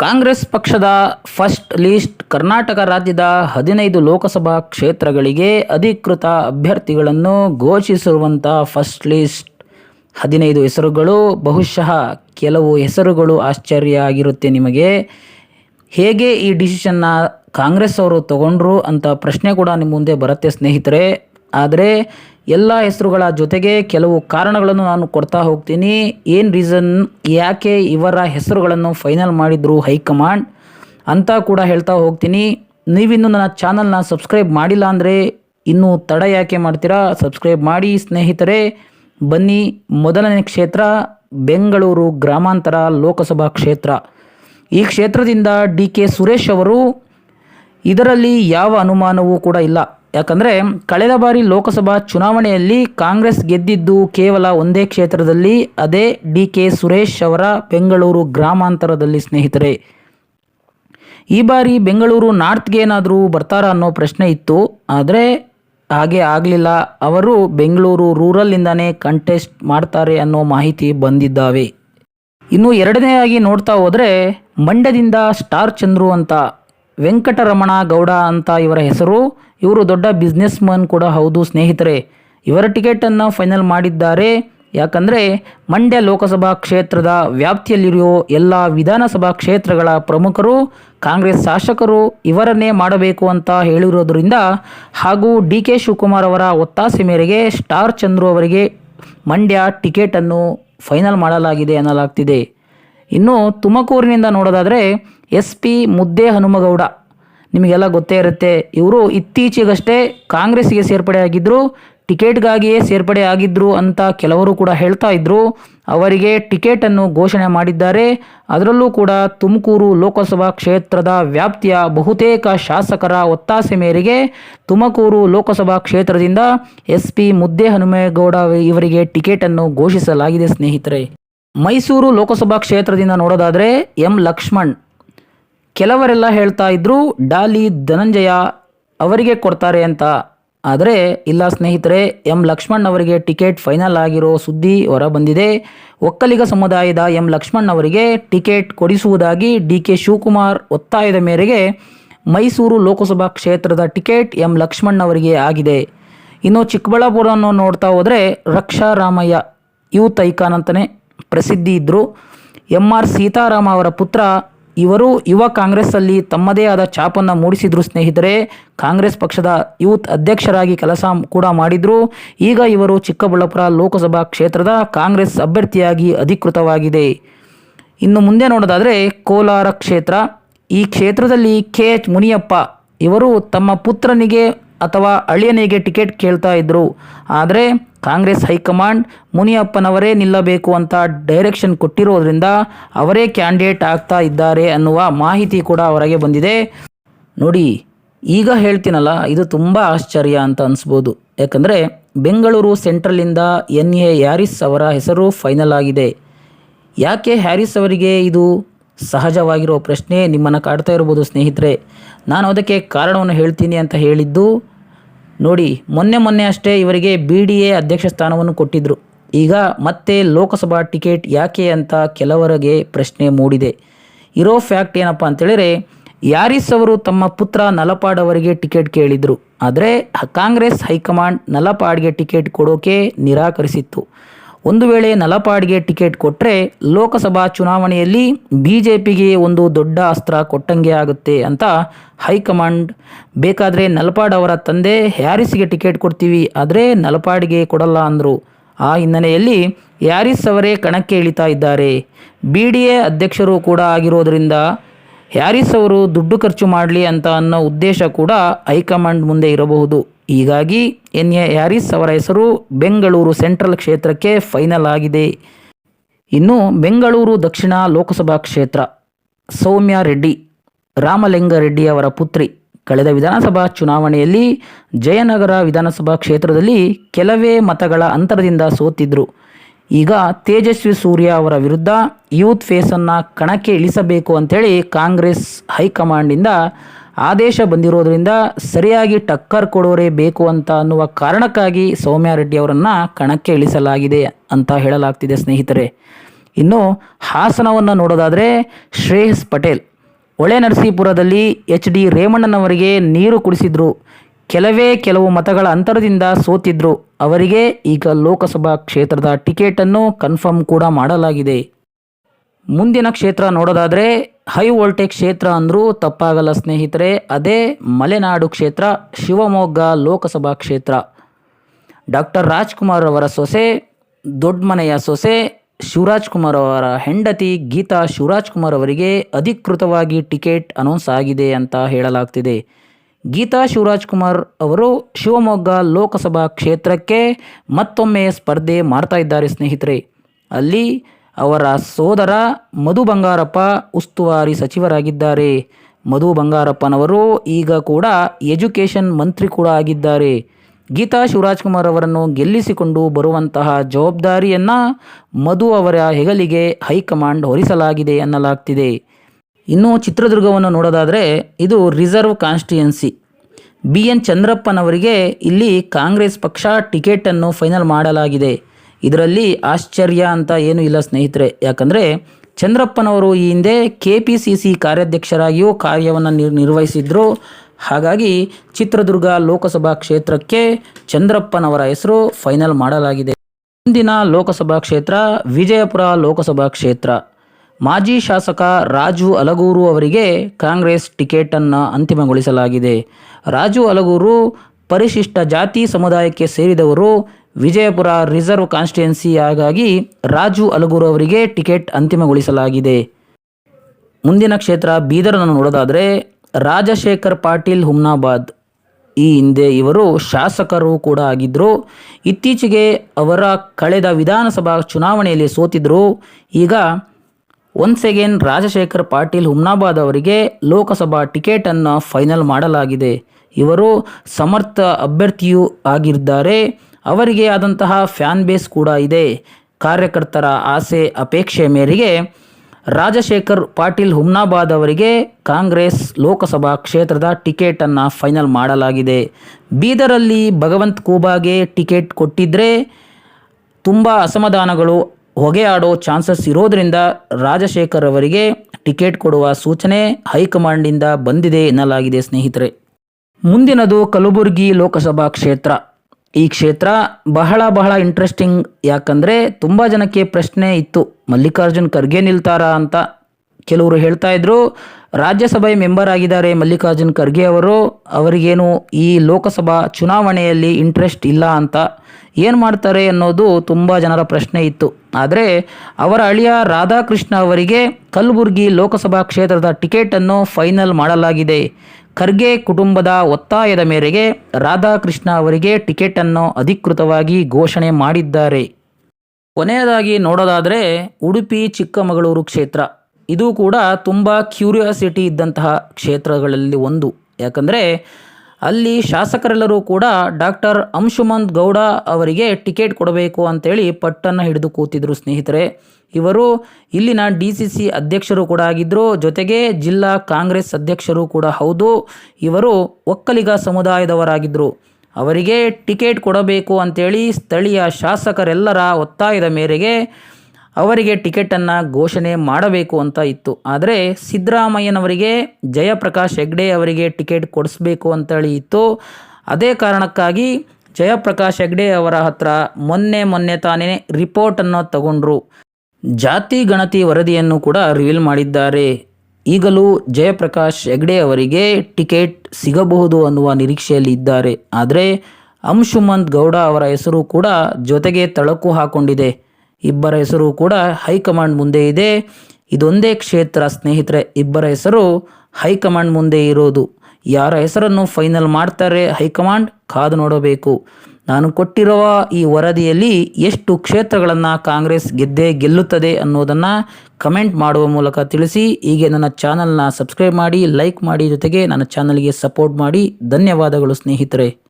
ಕಾಂಗ್ರೆಸ್ ಪಕ್ಷದ first list Karnataka ರಾಜ್ಯದ ಹದಿನೈದು ಲೋಕಸಭಾ ಕ್ಷೇತ್ರಗಳಿಗೆ ಅಧಿಕೃತ ಅಭ್ಯರ್ಥಿಗಳನ್ನು ಘೋಷಿಸಿರುವಂಥ ಫಸ್ಟ್ ಲಿಸ್ಟ್. ಹದಿನೈದು ಹೆಸರುಗಳು, ಬಹುಶಃ ಕೆಲವು ಹೆಸರುಗಳು ಆಶ್ಚರ್ಯ ಆಗಿರುತ್ತೆ ನಿಮಗೆ. ಹೇಗೆ ಈ ಡಿಸಿಷನ್ನ ಕಾಂಗ್ರೆಸ್ ಅವರು ತಗೊಂಡ್ರು ಅಂತ ಪ್ರಶ್ನೆ ಕೂಡ ನಿಮ್ಮ ಮುಂದೆ ಬರುತ್ತೆ ಸ್ನೇಹಿತರೆ. ಆದರೆ ಎಲ್ಲ ಹೆಸರುಗಳ ಜೊತೆಗೆ ಕೆಲವು ಕಾರಣಗಳನ್ನು ನಾನು ಕೊಡ್ತಾ ಹೋಗ್ತೀನಿ. ಏನು ರೀಸನ್ ಯಾಕೆ ಇವರ ಹೆಸರುಗಳನ್ನು ಫೈನಲ್ ಮಾಡಿದ್ರು ಹೈಕಮಾಂಡ್? ಅಂತ ಕೂಡ ಹೇಳ್ತಾ ಹೋಗ್ತೀನಿ. ನೀವಿನ್ನು ನನ್ನ ಚಾನಲ್ನ ಸಬ್ಸ್ಕ್ರೈಬ್ ಮಾಡಿಲ್ಲ ಅಂದರೆ ಇನ್ನೂ ತಡ ಯಾಕೆ ಮಾಡ್ತೀರಾ? ಸಬ್ಸ್ಕ್ರೈಬ್ ಮಾಡಿ ಸ್ನೇಹಿತರೆ. ಬನ್ನಿ ಮೊದಲನೇ ಕ್ಷೇತ್ರ, ಬೆಂಗಳೂರು ಗ್ರಾಮಾಂತರ ಲೋಕಸಭಾ ಕ್ಷೇತ್ರ. ಈ ಕ್ಷೇತ್ರದಿಂದ ಡಿ ಕೆ ಸುರೇಶ್ ಅವರು, ಇದರಲ್ಲಿ ಯಾವ ಅನುಮಾನವೂ ಕೂಡ ಇಲ್ಲ. ಯಾಕಂದರೆ ಕಳೆದ ಬಾರಿ ಲೋಕಸಭಾ ಚುನಾವಣೆಯಲ್ಲಿ ಕಾಂಗ್ರೆಸ್ ಗೆದ್ದಿದ್ದು ಕೇವಲ ಒಂದೇ ಕ್ಷೇತ್ರದಲ್ಲಿ, ಅದೇ ಡಿ ಕೆ ಸುರೇಶ್ ಅವರ ಬೆಂಗಳೂರು ಗ್ರಾಮಾಂತರದಲ್ಲಿ ಸ್ನೇಹಿತರೆ. ಈ ಬಾರಿ ಬೆಂಗಳೂರು ನಾರ್ತ್ಗೆ ಏನಾದರೂ ಬರ್ತಾರಾ ಅನ್ನೋ ಪ್ರಶ್ನೆ ಇತ್ತು. ಆದರೆ ಹಾಗೆ ಆಗಲಿಲ್ಲ. ಅವರು ಬೆಂಗಳೂರು ರೂರಲ್ನಿಂದನೇ ಕಂಟೆಸ್ಟ್ ಮಾಡ್ತಾರೆ ಅನ್ನೋ ಮಾಹಿತಿ ಬಂದಿದ್ದಾವೆ. ಇನ್ನು ಎರಡನೆಯಾಗಿ ನೋಡ್ತಾ ಹೋದರೆ, ಮಂಡ್ಯದಿಂದ ಸ್ಟಾರ್ ಚಂದ್ರು ಅಂತ ವೆಂಕಟರಮಣ ಗೌಡ ಅಂತ ಇವರ ಹೆಸರು. ಇವರು ದೊಡ್ಡ ಬಿಸ್ನೆಸ್ ಮನ್ ಕೂಡ, ಹೌದು ಸ್ನೇಹಿತರೆ. ಇವರ ಟಿಕೆಟನ್ನು ಫೈನಲ್ ಮಾಡಿದ್ದಾರೆ. ಯಾಕಂದರೆ ಮಂಡ್ಯ ಲೋಕಸಭಾ ಕ್ಷೇತ್ರದ ವ್ಯಾಪ್ತಿಯಲ್ಲಿರೋ ಎಲ್ಲ ವಿಧಾನಸಭಾ ಕ್ಷೇತ್ರಗಳ ಪ್ರಮುಖರು, ಕಾಂಗ್ರೆಸ್ ಶಾಸಕರು ಇವರನ್ನೇ ಮಾಡಬೇಕು ಅಂತ ಹೇಳಿರೋದ್ರಿಂದ ಹಾಗೂ ಡಿ ಕೆ ಶಿವಕುಮಾರ್ ಅವರ ಒತ್ತಾಸೆ ಮೇರೆಗೆ ಸ್ಟಾರ್ ಚಂದ್ರು ಅವರಿಗೆ ಮಂಡ್ಯ ಟಿಕೆಟನ್ನು ಫೈನಲ್ ಮಾಡಲಾಗಿದೆ ಎನ್ನಲಾಗ್ತಿದೆ ಇನ್ನು ತುಮಕೂರಿನಿಂದ ನೋಡೋದಾದರೆ ಎಸ್ ಪಿ ಮುದ್ದೆ ಹನುಮಗೌಡ. ನಿಮಗೆಲ್ಲ ಗೊತ್ತೇ ಇರುತ್ತೆ, ಇವರು ಇತ್ತೀಚೆಗಷ್ಟೇ ಕಾಂಗ್ರೆಸ್ಗೆ ಸೇರ್ಪಡೆಯಾಗಿದ್ದರು ಟಿಕೆಟ್ಗಾಗಿಯೇ ಸೇರ್ಪಡೆ ಆಗಿದ್ದರು ಅಂತ ಕೆಲವರು ಕೂಡ ಹೇಳ್ತಾ ಇದ್ದರು ಅವರಿಗೆ ಟಿಕೆಟನ್ನು ಘೋಷಣೆ ಮಾಡಿದ್ದಾರೆ. ಅದರಲ್ಲೂ ಕೂಡ ತುಮಕೂರು ಲೋಕಸಭಾ ಕ್ಷೇತ್ರದ ವ್ಯಾಪ್ತಿಯ ಬಹುತೇಕ ಶಾಸಕರ ಒತ್ತಾಸೆ ಮೇರೆಗೆ ತುಮಕೂರು ಲೋಕಸಭಾ ಕ್ಷೇತ್ರದಿಂದ ಎಸ್ ಪಿ ಮುದ್ದೆ ಹನುಮೇಗೌಡ ಇವರಿಗೆ ಟಿಕೆಟನ್ನು ಘೋಷಿಸಲಾಗಿದೆ ಸ್ನೇಹಿತರೆ. ಮೈಸೂರು ಲೋಕಸಭಾ ಕ್ಷೇತ್ರದಿಂದ ನೋಡೋದಾದರೆ ಎಂ ಲಕ್ಷ್ಮಣ್. ಕೆಲವರೆಲ್ಲ ಹೇಳ್ತಾ ಇದ್ರು, ಡಾಲಿ ಧನಂಜಯ ಅವರಿಗೆ ಕೊಡ್ತಾರೆ ಅಂತ. ಆದರೆ, ಇಲ್ಲ ಸ್ನೇಹಿತರೆ, ಎಂ ಲಕ್ಷ್ಮಣ್ ಅವರಿಗೆ ಟಿಕೆಟ್ ಫೈನಲ್ ಆಗಿರೋ ಸುದ್ದಿ ಹೊರ ಬಂದಿದೆ ಒಕ್ಕಲಿಗ ಸಮುದಾಯದ ಎಂ ಲಕ್ಷ್ಮಣ್ ಅವರಿಗೆ ಟಿಕೆಟ್ ಕೊಡಿಸುವುದಾಗಿ ಡಿ ಕೆ ಶಿವಕುಮಾರ್ ಒತ್ತಾಯದ ಮೇರೆಗೆ ಮೈಸೂರು ಲೋಕಸಭಾ ಕ್ಷೇತ್ರದ ಟಿಕೆಟ್ ಎಂ ಲಕ್ಷ್ಮಣ್ ಅವರಿಗೆ ಆಗಿದೆ. ಇನ್ನು ಚಿಕ್ಕಬಳ್ಳಾಪುರವನ್ನು ನೋಡ್ತಾ ಹೋದರೆ ರಕ್ಷಾ ರಾಮಯ್ಯ ಯೂತ್ ಐಕಾನ್ ಅಂತಲೇ ಪ್ರಸಿದ್ಧಿ ಇದ್ದರು ಎಂ ಆರ್ ಸೀತಾರಾಮ ಅವರ ಪುತ್ರ ಇವರು ಯುವ ಕಾಂಗ್ರೆಸ್ಸಲ್ಲಿ ತಮ್ಮದೇ ಆದ ಛಾಪನ್ನು ಮೂಡಿಸಿದ್ರು ಸ್ನೇಹಿತರೆ. ಕಾಂಗ್ರೆಸ್ ಪಕ್ಷದ ಯೂತ್ ಅಧ್ಯಕ್ಷರಾಗಿ ಕೆಲಸ ಕೂಡ ಮಾಡಿದ್ರು. ಈಗ ಇವರು ಚಿಕ್ಕಬಳ್ಳಾಪುರ ಲೋಕಸಭಾ ಕ್ಷೇತ್ರದ ಕಾಂಗ್ರೆಸ್ ಅಭ್ಯರ್ಥಿಯಾಗಿ ಅಧಿಕೃತವಾಗಿದೆ. ಇನ್ನು ಮುಂದೆ ನೋಡೋದಾದರೆ ಕೋಲಾರ ಕ್ಷೇತ್ರ. ಈ ಕ್ಷೇತ್ರದಲ್ಲಿ ಕೆ ಎಚ್ ಮುನಿಯಪ್ಪ ಇವರು ತಮ್ಮ ಪುತ್ರನಿಗೆ ಅಥವಾ ಅಳಿಯನಿಗೆ ಟಿಕೆಟ್ ಕೇಳ್ತಾ ಇದ್ದರು ಆದರೆ ಕಾಂಗ್ರೆಸ್ ಹೈಕಮಾಂಡ್ ಮುನಿಯಪ್ಪನವರೇ ನಿಲ್ಲಬೇಕು ಅಂತ ಡೈರೆಕ್ಷನ್ ಕೊಟ್ಟಿರೋದ್ರಿಂದ ಅವರೇ ಕ್ಯಾಂಡಿಡೇಟ್ ಆಗ್ತಾ ಇದ್ದಾರೆ ಅನ್ನುವ ಮಾಹಿತಿ ಕೂಡ ಹೊರಗೆ ಬಂದಿದೆ. ನೋಡಿ, ಈಗ ಹೇಳ್ತೀನಲ್ಲ, ಇದು ತುಂಬ ಆಶ್ಚರ್ಯ ಅಂತ ಅನಿಸ್ಬೋದು. ಯಾಕಂದರೆ ಬೆಂಗಳೂರು ಸೆಂಟ್ರಲಿಂದ ಎನ್ ಎ ಹ್ಯಾರಿಸ್ ಅವರ ಹೆಸರು ಫೈನಲ್ ಆಗಿದೆ. ಯಾಕೆ ಹ್ಯಾರಿಸ್ ಅವರಿಗೆ ಇದು ಸಹಜವಾಗಿರೋ ಪ್ರಶ್ನೆ ನಿಮ್ಮನ್ನು ಕಾಡ್ತಾ ಇರ್ಬೋದು ಸ್ನೇಹಿತರೆ. ನಾನು ಅದಕ್ಕೆ ಕಾರಣವನ್ನು ಹೇಳ್ತೀನಿ ಅಂತ ಹೇಳಿದ್ದು ನೋಡಿ, ಮೊನ್ನೆ ಮೊನ್ನೆ ಅಷ್ಟೇ ಇವರಿಗೆ ಬಿ ಡಿ ಎ ಅಧ್ಯಕ್ಷ ಸ್ಥಾನವನ್ನು ಕೊಟ್ಟಿದ್ದರು ಈಗ ಮತ್ತೆ ಲೋಕಸಭಾ ಟಿಕೆಟ್ ಯಾಕೆ ಅಂತ ಕೆಲವರಿಗೆ ಪ್ರಶ್ನೆ ಮೂಡಿದೆ. ಇರೋ ಫ್ಯಾಕ್ಟ್ ಏನಪ್ಪ ಅಂತೇಳಿದರೆ, ಯಾರಿಸ್ ಅವರು ತಮ್ಮ ಪುತ್ರ ನಲಪಾಡ್ ಅವರಿಗೆ ಟಿಕೆಟ್ ಕೇಳಿದರು. ಆದರೆ ಕಾಂಗ್ರೆಸ್ ಹೈಕಮಾಂಡ್ ನಲಪಾಡ್ಗೆ ಟಿಕೆಟ್ ಕೊಡೋಕೆ ನಿರಾಕರಿಸಿತ್ತು. ಒಂದು ವೇಳೆ ನಲಪಾಡ್ಗೆ ಟಿಕೆಟ್ ಕೊಟ್ಟರೆ ಲೋಕಸಭಾ ಚುನಾವಣೆಯಲ್ಲಿ ಬಿ ಜೆ ಪಿಗೆ ಒಂದು ದೊಡ್ಡ ಅಸ್ತ್ರ ಕೊಟ್ಟಂಗೆ ಆಗುತ್ತೆ ಅಂತ ಹೈಕಮಾಂಡ್. ಬೇಕಾದರೆ ನಲಪಾಡ್ ಅವರ ತಂದೆ ಹ್ಯಾರಿಸ್ಗೆ ಟಿಕೆಟ್ ಕೊಡ್ತೀವಿ, ಆದರೆ ನಲಪಾಡ್ಗೆ ಕೊಡಲ್ಲ ಅಂದರು. ಆ ಹಿನ್ನೆಲೆಯಲ್ಲಿ ಹ್ಯಾರಿಸ್ ಅವರೇ ಕಣಕ್ಕೆ ಇಳಿತಾ ಇದ್ದಾರೆ. ಬಿ ಡಿ ಎ ಅಧ್ಯಕ್ಷರು ಕೂಡ ಆಗಿರೋದರಿಂದ ಹ್ಯಾರಿಸ್ ಅವರು ದುಡ್ಡು ಖರ್ಚು ಮಾಡಲಿ ಅಂತ ಅನ್ನೋ ಉದ್ದೇಶ ಕೂಡ ಹೈಕಮಾಂಡ್ ಮುಂದೆ ಇರಬಹುದು. ಹೀಗಾಗಿ ಎನ್ ಎ ಹ್ಯಾರಿಸ್ ಅವರ ಹೆಸರು ಬೆಂಗಳೂರು ಸೆಂಟ್ರಲ್ ಕ್ಷೇತ್ರಕ್ಕೆ ಫೈನಲ್ ಆಗಿದೆ. ಇನ್ನು ಬೆಂಗಳೂರು ದಕ್ಷಿಣ ಲೋಕಸಭಾ ಕ್ಷೇತ್ರ, ಸೌಮ್ಯ ರೆಡ್ಡಿ ರಾಮಲಿಂಗಾರೆಡ್ಡಿ ಅವರ ಪುತ್ರಿ. ಕಳೆದ ವಿಧಾನಸಭಾ ಚುನಾವಣೆಯಲ್ಲಿ ಜಯನಗರ ವಿಧಾನಸಭಾ ಕ್ಷೇತ್ರದಲ್ಲಿ ಕೆಲವೇ ಮತಗಳ ಅಂತರದಿಂದ ಸೋತಿದ್ರು. ಈಗ ತೇಜಸ್ವಿ ಸೂರ್ಯ ಅವರ ವಿರುದ್ಧ ಯೂತ್ ಫೇಸನ್ನು ಕಣಕ್ಕೆ ಇಳಿಸಬೇಕು ಅಂಥೇಳಿ ಕಾಂಗ್ರೆಸ್ ಹೈಕಮಾಂಡಿಂದ ಆದೇಶ ಬಂದಿರೋದ್ರಿಂದ ಸರಿಯಾಗಿ ಟಕ್ಕರ್ ಕೊಡೋರೇ ಬೇಕು ಅಂತ ಅನ್ನುವ ಕಾರಣಕ್ಕಾಗಿ ಸೌಮ್ಯ ರೆಡ್ಡಿ ಅವರನ್ನು ಕಣಕ್ಕೆ ಇಳಿಸಲಾಗಿದೆ ಅಂತ ಹೇಳಲಾಗ್ತಿದೆ ಸ್ನೇಹಿತರೆ. ಇನ್ನು ಹಾಸನವನ್ನು ನೋಡೋದಾದರೆ ಶ್ರೇಯಸ್ ಪಟೇಲ್. ಹೊಳೆನರಸೀಪುರದಲ್ಲಿ ಎಚ್ ಡಿ ರೇಮಣ್ಣನವರಿಗೆ ನೀರು ಕುಡಿಸಿದ್ರು. ಕೆಲವೇ ಕೆಲವು ಮತಗಳ ಅಂತರದಿಂದ ಸೋತಿದ್ರು. ಅವರಿಗೆ ಈಗ ಲೋಕಸಭಾ ಕ್ಷೇತ್ರದ ಟಿಕೆಟನ್ನು ಕನ್ಫರ್ಮ್ ಕೂಡ ಮಾಡಲಾಗಿದೆ. ಮುಂದಿನ ಕ್ಷೇತ್ರ ನೋಡೋದಾದರೆ ಹೈ ವೋಲ್ಟೇಜ್ ಕ್ಷೇತ್ರ ಅಂದರೂ ತಪ್ಪಾಗಲ್ಲ ಸ್ನೇಹಿತರೆ. ಅದೇ ಮಲೆನಾಡು ಕ್ಷೇತ್ರ, ಶಿವಮೊಗ್ಗ ಲೋಕಸಭಾ ಕ್ಷೇತ್ರ. ಡಾಕ್ಟರ್ ರಾಜ್ಕುಮಾರ್ ಅವರ ಸೊಸೆ ದೊಡ್ಡ ಮನೆಯ ಸೊಸೆ ಶಿವರಾಜ್ಕುಮಾರ್ ಅವರ ಹೆಂಡತಿ ಗೀತಾ ಶಿವರಾಜ್ಕುಮಾರ್ ಅವರಿಗೆ ಅಧಿಕೃತವಾಗಿ ಟಿಕೆಟ್ ಅನೌನ್ಸ್ ಆಗಿದೆ ಅಂತ ಹೇಳಲಾಗ್ತಿದೆ. ಗೀತಾ ಶಿವರಾಜ್ಕುಮಾರ್ ಅವರು ಶಿವಮೊಗ್ಗ ಲೋಕಸಭಾ ಕ್ಷೇತ್ರಕ್ಕೆ ಮತ್ತೊಮ್ಮೆ ಸ್ಪರ್ಧೆ ಮಾಡ್ತಾ ಇದ್ದಾರೆ ಸ್ನೇಹಿತರೆ. ಅಲ್ಲಿ ಅವರ ಸೋದರ ಮಧು ಬಂಗಾರಪ್ಪ ಉಸ್ತುವಾರಿ ಸಚಿವರಾಗಿದ್ದಾರೆ. ಮಧು ಬಂಗಾರಪ್ಪನವರು ಈಗ ಕೂಡ ಎಜುಕೇಷನ್ ಮಂತ್ರಿ ಕೂಡ ಆಗಿದ್ದಾರೆ. ಗೀತಾ ಶಿವರಾಜ್ಕುಮಾರ್ ಅವರನ್ನು ಗೆಲ್ಲಿಸಿಕೊಂಡು ಬರುವಂತಹ ಜವಾಬ್ದಾರಿಯನ್ನು ಮಧು ಅವರ ಹೆಗಲಿಗೆ ಹೈಕಮಾಂಡ್ ಹೊರಿಸಲಾಗಿದೆ ಎನ್ನಲಾಗ್ತಿದೆ ಇನ್ನು ಚಿತ್ರದುರ್ಗವನ್ನು ನೋಡೋದಾದರೆ ಇದು ರಿಸರ್ವ್ ಕಾನ್ಸ್ಟಿಟ್ಯುಯೆನ್ಸಿ. ಬಿ ಎನ್ ಚಂದ್ರಪ್ಪನವರಿಗೆ ಇಲ್ಲಿ ಕಾಂಗ್ರೆಸ್ ಪಕ್ಷ ಟಿಕೆಟನ್ನು ಫೈನಲ್ ಮಾಡಲಾಗಿದೆ. ಇದರಲ್ಲಿ ಆಶ್ಚರ್ಯ ಅಂತ ಏನೂ ಇಲ್ಲ ಸ್ನೇಹಿತರೆ. ಯಾಕಂದರೆ ಚಂದ್ರಪ್ಪನವರು ಈ ಹಿಂದೆ ಕೆ ಪಿ ಸಿ ಸಿ ಕಾರ್ಯಾಧ್ಯಕ್ಷರಾಗಿಯೂ ಕಾರ್ಯವನ್ನು ನಿರ್, ನಿರ್ವಹಿಸಿದ್ರು. ಹಾಗಾಗಿ ಚಿತ್ರದುರ್ಗ ಲೋಕಸಭಾ ಕ್ಷೇತ್ರಕ್ಕೆ ಚಂದ್ರಪ್ಪನವರ ಹೆಸರು ಫೈನಲ್ ಮಾಡಲಾಗಿದೆ. ಮುಂದಿನ ಲೋಕಸಭಾ ಕ್ಷೇತ್ರ ವಿಜಯಪುರ ಲೋಕಸಭಾ ಕ್ಷೇತ್ರ. ಮಾಜಿ ಶಾಸಕ ರಾಜು ಅಲಗೂರು ಅವರಿಗೆ ಕಾಂಗ್ರೆಸ್ ಟಿಕೆಟನ್ನು ಅಂತಿಮಗೊಳಿಸಲಾಗಿದೆ. ರಾಜು ಅಲಗೂರು ಪರಿಶಿಷ್ಟ ಜಾತಿ ಸಮುದಾಯಕ್ಕೆ ಸೇರಿದವರು ವಿಜಯಪುರ ರಿಸರ್ವ್ ಕಾನ್ಸ್ಟಿಟ್ಯುನ್ಸಿ ಹಾಗಾಗಿ ರಾಜು ಅಲಗೂರು ಅವರಿಗೆ ಟಿಕೆಟ್ ಅಂತಿಮಗೊಳಿಸಲಾಗಿದೆ. ಮುಂದಿನ ಕ್ಷೇತ್ರ ಬೀದರನ್ನು ನೋಡೋದಾದರೆ ರಾಜಶೇಖರ್ ಪಾಟೀಲ್ ಹುಮ್ನಾಬಾದ್. ಈ ಹಿಂದೆ ಇವರು ಶಾಸಕರು ಕೂಡ ಆಗಿದ್ದರು ಇತ್ತೀಚೆಗೆ ಅವರ ಕಳೆದ ವಿಧಾನಸಭಾ ಚುನಾವಣೆಯಲ್ಲಿ ಸೋತಿದ್ದರು ಈಗ ಒನ್ಸ್ ಅಗೇನ್ ರಾಜಶೇಖರ್ ಪಾಟೀಲ್ ಹುಮ್ನಾಬಾದ್ ಅವರಿಗೆ ಲೋಕಸಭಾ ಟಿಕೆಟನ್ನು ಫೈನಲ್ ಮಾಡಲಾಗಿದೆ. ಇವರು ಸಮರ್ಥ ಅಭ್ಯರ್ಥಿಯೂ ಆಗಿದ್ದಾರೆ. ಅವರಿಗೆ ಆದಂತಹ ಫ್ಯಾನ್ ಬೇಸ್ ಕೂಡ ಇದೆ. ಕಾರ್ಯಕರ್ತರ ಆಸೆ, ಅಪೇಕ್ಷೆ ಮೇರೆಗೆ ರಾಜಶೇಖರ್ ಪಾಟೀಲ್ ಹುಮ್ನಾಬಾದ್ ಅವರಿಗೆ ಕಾಂಗ್ರೆಸ್ ಲೋಕಸಭಾ ಕ್ಷೇತ್ರದ ಟಿಕೆಟನ್ನು ಫೈನಲ್ ಮಾಡಲಾಗಿದೆ. ಬೀದರಲ್ಲಿ ಭಗವಂತ್ ಖೂಬಾಗೆ ಟಿಕೆಟ್ ಕೊಟ್ಟಿದ್ದರೆ ತುಂಬ ಅಸಮಾಧಾನಗಳು ಹೊಗೆ ಆಡೋ ಚಾನ್ಸಸ್ ಇರೋದರಿಂದ ರಾಜಶೇಖರ್ ಅವರಿಗೆ ಟಿಕೆಟ್ ಕೊಡುವ ಸೂಚನೆ ಹೈಕಮಾಂಡಿಂದ ಬಂದಿದೆ ಎನ್ನಲಾಗಿದೆ ಸ್ನೇಹಿತರೆ. ಮುಂದಿನದು ಕಲಬುರಗಿ ಲೋಕಸಭಾ ಕ್ಷೇತ್ರ. ಈ ಕ್ಷೇತ್ರ ಬಹಳ ಬಹಳ ಇಂಟ್ರೆಸ್ಟಿಂಗ್ ಯಾಕಂದರೆ ತುಂಬ ಜನಕ್ಕೆ ಪ್ರಶ್ನೆ ಇತ್ತು, ಮಲ್ಲಿಕಾರ್ಜುನ್ ಖರ್ಗೆ ನಿಲ್ತಾರಾ ಅಂತ ಕೆಲವರು ಹೇಳ್ತಾ ಇದ್ರು. ರಾಜ್ಯಸಭೆ ಮೆಂಬರ್ ಆಗಿದ್ದಾರೆ ಮಲ್ಲಿಕಾರ್ಜುನ್ ಖರ್ಗೆ ಅವರು, ಅವರಿಗೇನು ಈ ಲೋಕಸಭಾ ಚುನಾವಣೆಯಲ್ಲಿ ಇಂಟ್ರೆಸ್ಟ್ ಇಲ್ಲ ಅಂತ ಏನು ಮಾಡ್ತಾರೆ ಅನ್ನೋದು ತುಂಬ ಜನರ ಪ್ರಶ್ನೆ ಇತ್ತು. ಆದರೆ ಅವರ ಅಳಿಯ ರಾಧಾಕೃಷ್ಣ ಅವರಿಗೆ ಕಲಬುರಗಿ ಲೋಕಸಭಾ ಕ್ಷೇತ್ರದ ಟಿಕೆಟನ್ನು ಫೈನಲ್ ಮಾಡಲಾಗಿದೆ. ಖರ್ಗೆ ಕುಟುಂಬದ ಒತ್ತಾಯದ ಮೇರೆಗೆ ರಾಧಾಕೃಷ್ಣ ಅವರಿಗೆ ಟಿಕೆಟನ್ನು ಅಧಿಕೃತವಾಗಿ ಘೋಷಣೆ ಮಾಡಿದ್ದಾರೆ. ಕೊನೆಯದಾಗಿ ನೋಡೋದಾದರೆ ಉಡುಪಿ ಚಿಕ್ಕಮಗಳೂರು ಕ್ಷೇತ್ರ. ಇದು ಕೂಡ ತುಂಬ ಕ್ಯೂರಿಯಾಸಿಟಿ ಇದ್ದಂತಹ ಕ್ಷೇತ್ರಗಳಲ್ಲಿ ಒಂದು. ಯಾಕಂದರೆ ಅಲ್ಲಿ ಶಾಸಕರೆಲ್ಲರೂ ಕೂಡ ಡಾಕ್ಟರ್ ಅಂಶುಮಂತ್ ಗೌಡ ಅವರಿಗೆ ಟಿಕೆಟ್ ಕೊಡಬೇಕು ಅಂತೇಳಿ ಪಟ್ಟನ್ನು ಹಿಡಿದು ಕೂತಿದ್ರು ಸ್ನೇಹಿತರೆ. ಇವರು ಇಲ್ಲಿನ ಡಿ ಸಿ ಸಿ ಅಧ್ಯಕ್ಷರು ಕೂಡ ಆಗಿದ್ದರು ಜೊತೆಗೆ ಜಿಲ್ಲಾ ಕಾಂಗ್ರೆಸ್ ಅಧ್ಯಕ್ಷರು ಕೂಡ ಹೌದು. ಇವರು ಒಕ್ಕಲಿಗ ಸಮುದಾಯದವರಾಗಿದ್ದರು ಅವರಿಗೆ ಟಿಕೆಟ್ ಕೊಡಬೇಕು ಅಂತೇಳಿ ಸ್ಥಳೀಯ ಶಾಸಕರೆಲ್ಲರ ಒತ್ತಾಯದ ಮೇರೆಗೆ ಅವರಿಗೆ ಟಿಕೆಟನ್ನು ಘೋಷಣೆ ಮಾಡಬೇಕು ಅಂತ ಇತ್ತು. ಆದರೆ ಸಿದ್ದರಾಮಯ್ಯನವರಿಗೆ, ಜಯಪ್ರಕಾಶ್ ಹೆಗ್ಡೆ ಅವರಿಗೆ ಟಿಕೆಟ್ ಕೊಡಿಸ್ಬೇಕು ಅಂತೇಳಿ ಇತ್ತು. ಅದೇ ಕಾರಣಕ್ಕಾಗಿ ಜಯಪ್ರಕಾಶ್ ಹೆಗ್ಡೆ ಅವರ ಹತ್ರ ಮೊನ್ನೆ ಮೊನ್ನೆ ತಾನೇ ರಿಪೋರ್ಟನ್ನು ತಗೊಂಡ್ರು. ಜಾತಿ ಗಣತಿ ವರದಿಯನ್ನು ಕೂಡ ರಿವೀಲ್ ಮಾಡಿದ್ದಾರೆ. ಈಗಲೂ ಜಯಪ್ರಕಾಶ್ ಹೆಗ್ಡೆ ಅವರಿಗೆ ಟಿಕೆಟ್ ಸಿಗಬಹುದು ಅನ್ನುವ ನಿರೀಕ್ಷೆಯಲ್ಲಿ ಇದ್ದಾರೆ. ಆದರೆ ಅಂಶುಮಂತ್ ಗೌಡ ಅವರ ಹೆಸರು ಕೂಡ ಜೊತೆಗೆ ತಳಕು ಹಾಕೊಂಡಿದೆ. ಇಬ್ಬರ ಹೆಸರು ಕೂಡ ಹೈಕಮಾಂಡ್ ಮುಂದೆ ಇದೆ. ಇದೊಂದೇ ಕ್ಷೇತ್ರ, ಸ್ನೇಹಿತರೆ, ಇಬ್ಬರ ಹೆಸರು ಹೈಕಮಾಂಡ್ ಮುಂದೆ ಇರೋದು. ಯಾರ ಹೆಸರನ್ನು ಫೈನಲ್ ಮಾಡ್ತಾರೆ ಹೈಕಮಾಂಡ್? ಕಾದು ನೋಡಬೇಕು. ನಾನು ಕೊಟ್ಟಿರುವ ಈ ವರದಿಯಲ್ಲಿ ಎಷ್ಟು ಕ್ಷೇತ್ರಗಳನ್ನು ಕಾಂಗ್ರೆಸ್ ಗೆದ್ದೇ ಗೆಲ್ಲುತ್ತದೆ ಅನ್ನೋದನ್ನು ಕಮೆಂಟ್ ಮಾಡುವ ಮೂಲಕ ತಿಳಿಸಿ. ಹೀಗೆ ನನ್ನ ಚಾನಲ್ನ ಸಬ್ಸ್ಕ್ರೈಬ್ ಮಾಡಿ, ಲೈಕ್ ಮಾಡಿ ಜೊತೆಗೆ ನನ್ನ ಚಾನಲ್ಗೆ ಸಪೋರ್ಟ್ ಮಾಡಿ. ಧನ್ಯವಾದಗಳು ಸ್ನೇಹಿತರೆ.